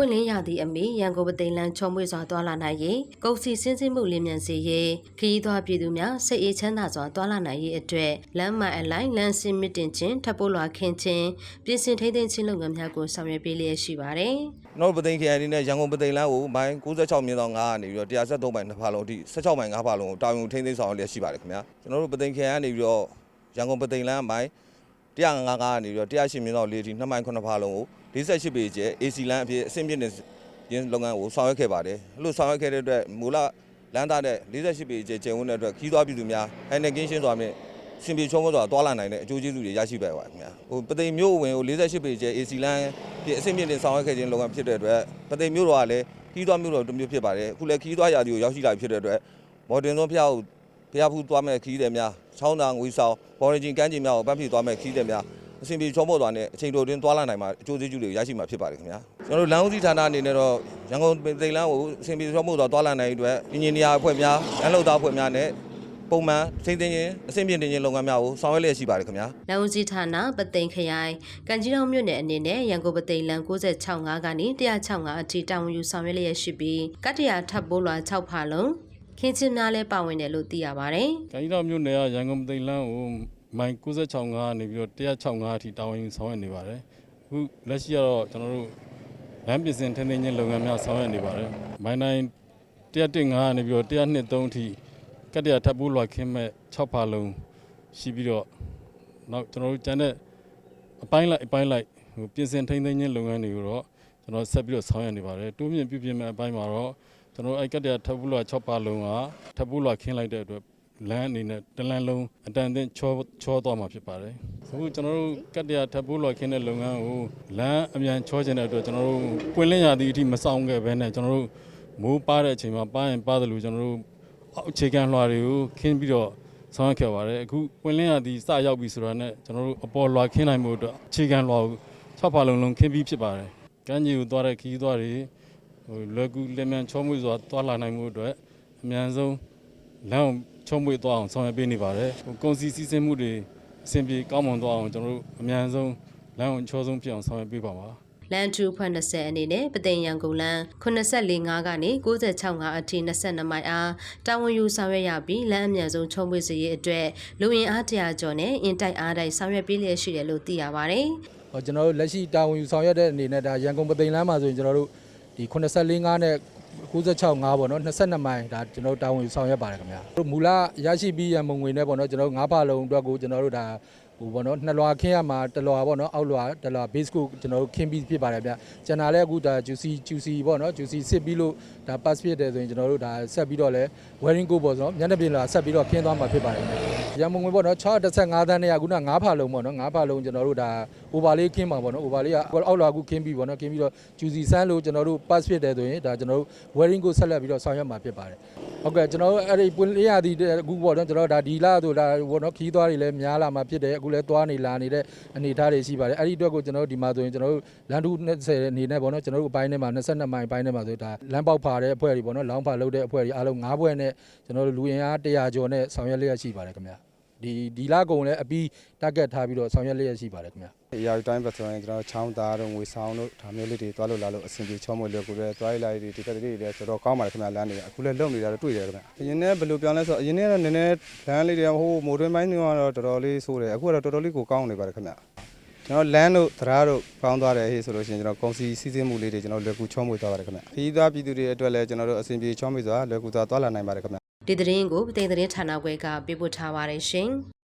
ပွင့်လင်းရသည့်အမီရန်ကုန်ပသိမ်လန်းချုံမွေစွာတွာလာနိုင်ရေးကုန်စည်စင်းစင်းမှုလင်းမြန်စေရေးခရီးသွားပြည်သူများစိတ်အေးချမ်းသာစွာတွာလာနိုင်ရေးအတွက်လမ်းမအလိုက်လမ်းစင်မစ်တင်ခြင်းထပ်ပိုးလွာခင်းခြင်းပြင်ဆင်ထိန်းသိမ်းခြင်းလုပ်ငန်းများကိုဆောင်ရွက်ပေးလျက်ရှိပါတယ်။ကျွန်တော်တို့ပသိမ်ခရိုင်အနေနဲ့ရန်ကုန်ပသိမ်လမ်းကိုမိုင်း96မြင်းဆောင်9ကနေပြီးတော့173မိုင်နှစ်ဖာလုံးအထိ16မိုင်5ဖာလုံးကိုတာဝန်ထိန်းသိမ်းဆောင်ရွက်လျက်ရှိပါတယ်ခင်ဗျာကျွန်တော်တို့ပသိမ်ခရိုင်ကနေပြီးတော့ရန်ကုန်ပသိမ်လမ်းမိုင်း155ကနေပြီးတော့108မြင်းဆောင်4အထိ2မိုင်9ဖာလုံးကို 48ပေကျဲ AC လမ်းအဖြစ်အဆင့်ပြည့်နေရင်းလုပ်ငန်းကိုဆောင်ရွက်ခဲ့ပါတယ်အဲ့လိုဆောင်ရွက်ခဲ့တဲ့အတွက်မူလလမ်းသားတဲ့48ပေကျဲကျယ်ဝန်းတဲ့အတွက်ခီးသွားပြည်သူများဟန်နကင်းရှင်းစွာဖြင့်စင်ပြေချုံးမစွာတွာလာနိုင်တဲ့အကျိုးကျေးဇူးတွေရရှိပါပါခင်ဗျာဟိုပသိမ်မြို့ဝင်ကို48ပေကျဲ AC လမ်းဖြစ်အဆင့်ပြည့်နေဆောင်ရွက်ခဲ့ခြင်းလုပ်ငန်းဖြစ်တဲ့အတွက်ပသိမ်မြို့တော်ကလည်းခီးသွားမြို့တော်တစ်မျိုးဖြစ်ပါတယ်အခုလည်းခီးသွားရာသီကိုရောက်ရှိလာပြီဖြစ်တဲ့အတွက်မော်တင်သွန်းဖျားကိုဖျားဖူးသွားမဲ့ခီးတယ်များချောင်းသာငွေဆောင်ဘော်ရင်ဂျင်ကမ်းခြေများကိုပန်းဖြေသွားမဲ့ခီးတယ်များ အဆင်ပြေချုံးပေါ်သွားတဲ့အချိန်တိုတွင်သွားလာနိုင်မှာအကျိုးကျေးဇူးတွေရရှိမှာဖြစ်ပါတယ်ခင်ဗျာကျွန်တော်တို့လမ်းဦးစီးဌာနအနေနဲ့တော့ရန်ကုန်ပသိမ်လမ်းကိုအဆင်ပြေချုံးပေါ်သွားသွားလာနိုင်တဲ့အတွက်အင်ဂျင်နီယာအဖွဲ့များလမ်းလုံသားအဖွဲ့များနဲ့ပုံမှန်စိတ်သိင်းခြင်းအဆင်ပြေတင်ခြင်းလုပ်ငန်းများကိုဆောင်ရွက်လျက်ရှိပါတယ်ခင်ဗျာလောင်ကြီးဌာနပသိမ်ခရိုင်ကံကြီးတောင်မြို့နယ်အနေနဲ့ရန်ကုန်ပသိမ်လန်665ကနေ165အထိတာဝန်ယူဆောင်ရွက်လျက်ရှိပြီးကတ္တရာထပ်ပိုးလွာ6ဖာလုံးခင်းချင်းများလည်းပါဝင်တယ်လို့သိရပါတယ်။တိုင်းတော်မြို့နယ်ကရန်ကုန်သိမ်လန်းကို မိုင်96ကနေပြီးတော့165အထိတာဝန်ယူဆောင်ရွက်နေပါတယ်။အခုလက်ရှိကတော့ကျွန်တော်တို့လမ်းပြင်ဆင်ထိန်းသိမ်းခြင်းလုပ်ငန်းများဆောင်ရွက်နေပါတယ်။မိုင်တိုင်း115ကနေပြီးတော့123အထိကတ္တရာထပ်ပိုးလွှာခင်းမဲ့6ဖာလုံးရှိပြီးတော့နောက်ကျွန်တော်တို့ကျန်တဲ့အပိုင်းလိုက်အပိုင်းလိုက်ဟိုပြင်ဆင်ထိန်းသိမ်းခြင်းလုပ်ငန်းတွေကိုတော့ကျွန်တော်ဆက်ပြီးတော့ဆောင်ရွက်နေပါတယ်။တိုးမြင့်ပြုပြင်မဲ့အပိုင်းမှာတော့ကျွန်တော်တို့အဲ့ကတ္တရာထပ်ပိုးလွှာ6ဖာလုံးကထပ်ပိုးလွှာခင်းလိုက်တဲ့အတွက် လမ်းအနေနဲ့တလန်းလုံးအတန်အသင့်ချောချောသွားမှာဖြစ်ပါတယ်။အခုကျွန်တော်တို့ကတ္တရာထပ်ဖို့လော်ခင်းတဲ့လုပ်ငန်းကိုလမ်းအမြန်ချောချင်တဲ့အတွက်ကျွန်တော်တို့ပွင့်လင်းရာသီအထိမဆောင်ခဲ့ဘဲနဲ့ကျွန်တော်တို့မိုးပါတဲ့အချိန်မှာပါရင်ပါတယ်လို့ကျွန်တော်တို့အောက်အခြေခံလွှာတွေကိုခင်းပြီးတော့ဆောင်ရွက်ခဲ့ပါတယ်။အခုပွင့်လင်းရာသီစရောက်ပြီဆိုတာနဲ့ကျွန်တော်တို့အပေါ်လွှာခင်းနိုင်မှုအတွက်အခြေခံလွှာကို၆ဖာလုံးလုံးခင်းပြီးဖြစ်ပါတယ်။ကမ်းခြေကိုသွားတဲ့ခီးသွားတွေဟိုလွယ်ကူလက်မြန်ချောမွေ့စွာသွားလာနိုင်မှုအတွက်အမြန်ဆုံးလမ်းကို ချုံမွေသွားအောင်ဆောင်ရွက်ပေးနေပါတယ်ဟိုကုန်စည်စီးဆင်းမှုတွေအဆင်ပြေကောင်းမွန်သွားအောင်ကျွန်တော်တို့အများဆုံးလမ်းကိုချောဆုံးဖြစ်အောင်ဆောင်ရွက်ပေးပါပါလန်2ဖွင့်20အနေနဲ့ပသိမ်ရန်ကုန်လန်84 5ကနေ96 5အထိ22မိုင်အားတာဝန်ယူဆောင်ရွက်ရပြီးလမ်းအမြန်ဆုံးချုံးပွေစေရေးအတွက်လူရင်အားတရာကျော်နဲ့အင်တိုက်အားတိုက်ဆောင်ရွက်ပေးလျက်ရှိတယ်လို့သိရပါတယ်။ဟောကျွန်တော်တို့လက်ရှိတာဝန်ယူဆောင်ရွက်တဲ့အနေနဲ့ဒါရန်ကုန်ပသိမ်လမ်းမှာဆိုရင်ကျွန်တော်တို့ဒီ84 5နဲ့ 96 5ပေါ့နော်22မိုင်ဒါကျွန်တော်တို့တာဝန်ယူဆောင်ရွက်ပါတယ်ခင်ဗျာတို့မူလရရှိပြီးရန်မုံငွေနဲ့ပေါ့နော်ကျွန်တော်တို့၅ဖာလုံးအတွက်ကိုကျွန်တော်တို့ဒါဟိုပေါ့နော်နှစ်လွာခင်းရမှာတစ်လွာပေါ့နော်အောက်လွာတစ်လွာ base ကိုကျွန်တော်တို့ခင်းပြီးဖြစ်ပါတယ်ဗျကျန်တာလည်းအခုဒါ juicy juicy ပေါ့နော် juicy စစ်ပြီးလို့ဒါ pass ဖြစ်တယ်ဆိုရင်ကျွန်တော်တို့ဒါဆက်ပြီးတော့လဲ wearing go ပေါ့နော်ညနေပြင်လာဆက်ပြီးတော့ခင်းသွားမှာဖြစ်ပါတယ်ခင်ဗျရန်မုံငွေပေါ့နော်615တန်းနဲ့ခုန9ဖာလုံးပေါ့နော်9ဖာလုံးကျွန်တော်တို့ဒါ over လေးခင်းပါပေါ့နော် over လေးကအောက်လွာကူခင်းပြီးပေါ့နော်ခင်းပြီးတော့ juicy ဆန်းလို့ကျွန်တော်တို့ pass ဖြစ်တယ်ဆိုရင်ဒါကျွန်တော်တို့ wearing ကိုဆက်လက်ပြီးတော့ဆောင်ရွက်မှာဖြစ်ပါတယ်ဟုတ်ကဲ့ကျွန်တော်တို့အဲ့ဒီပွင့်လင်းရသည်အခုပေါ့နော်ကျွန်တော်ဒါဒီလာဆိုဒါဘောနော်ခီးသွားတွေလည်းများလာမှာဖြစ်တယ်အခုလည်းသွားနေလာနေတဲ့အနေအထားတွေရှိပါတယ်အဲ့ဒီအတွက်ကိုကျွန်တော်တို့ဒီမှာဆိုရင်ကျွန်တော်တို့လန်တူ20အနေနဲ့ပေါ့နော်ကျွန်တော်တို့အပိုင်းထဲမှာ22မိုင်အပိုင်းထဲမှာဆိုဒါလမ်းပေါက်ဖာတဲ့အဖွဲ့တွေပေါ့နော်လောင်းဖာလုပ်တဲ့အဖွဲ့တွေအားလုံး9ဘွဲ့နဲ့ကျွန်တော်တို့လူရင်အား100ကျော်နဲ့ဆောင်ရွက်လျက်ရှိပါတယ်ခင်ဗျ ဒီဒီလာကုံလည်းအပြီး target ထားပြီးတော့ဆောင်ရွက်လျက်ရှိပါတယ်ခင်ဗျအရာတိုင်းပတ်ဆိုရင်ကျွန်တော်ချောင်းသားတို့ငွေဆောင်တို့ဒါမျိုးလေးတွေတွားလို့လာလို့အဆင်ပြေချောမွေလွယ်ကူတယ်တွားရလိုက်တွေဒီကတည်းကတွေလည်းတော်တော်ကောင်းပါတယ်ခင်ဗျလမ်းတွေအခုလည်းလုံနေတာတော့တွေ့တယ်ခင်ဗျအရင်ကဘယ်လိုပြောင်းလဲဆိုအရင်ကတော့နည်းနည်းလမ်းလေးတွေဟိုမိုးတွင်းပိုင်းတွေကတော့တော်တော်လေးဆိုးတယ်အခုကတော့တော်တော်လေးကိုကောင်းနေပါတယ်ခင်ဗျကျွန်တော်လမ်းတို့သရားတို့ကောင်းသွားတယ်ဟေးဆိုလို့ရှိရင်ကျွန်တော်ကုန်စည်စီးဆင်းမှုလေးတွေကျွန်တော်လွယ်ကူချောမွေသွားပါတယ်ခင်ဗျခရီးသွားပြည်သူတွေအတွက်လည်းကျွန်တော်တို့အဆင်ပြေချောမွေစွာလွယ်ကူစွာသွားလာနိုင်ပါတယ်ခင်ဗျ ဒီသတင်းကိုပသိမ်သတင်းဌာနခွဲကပေးပို့ထားပါတယ်ရှင်။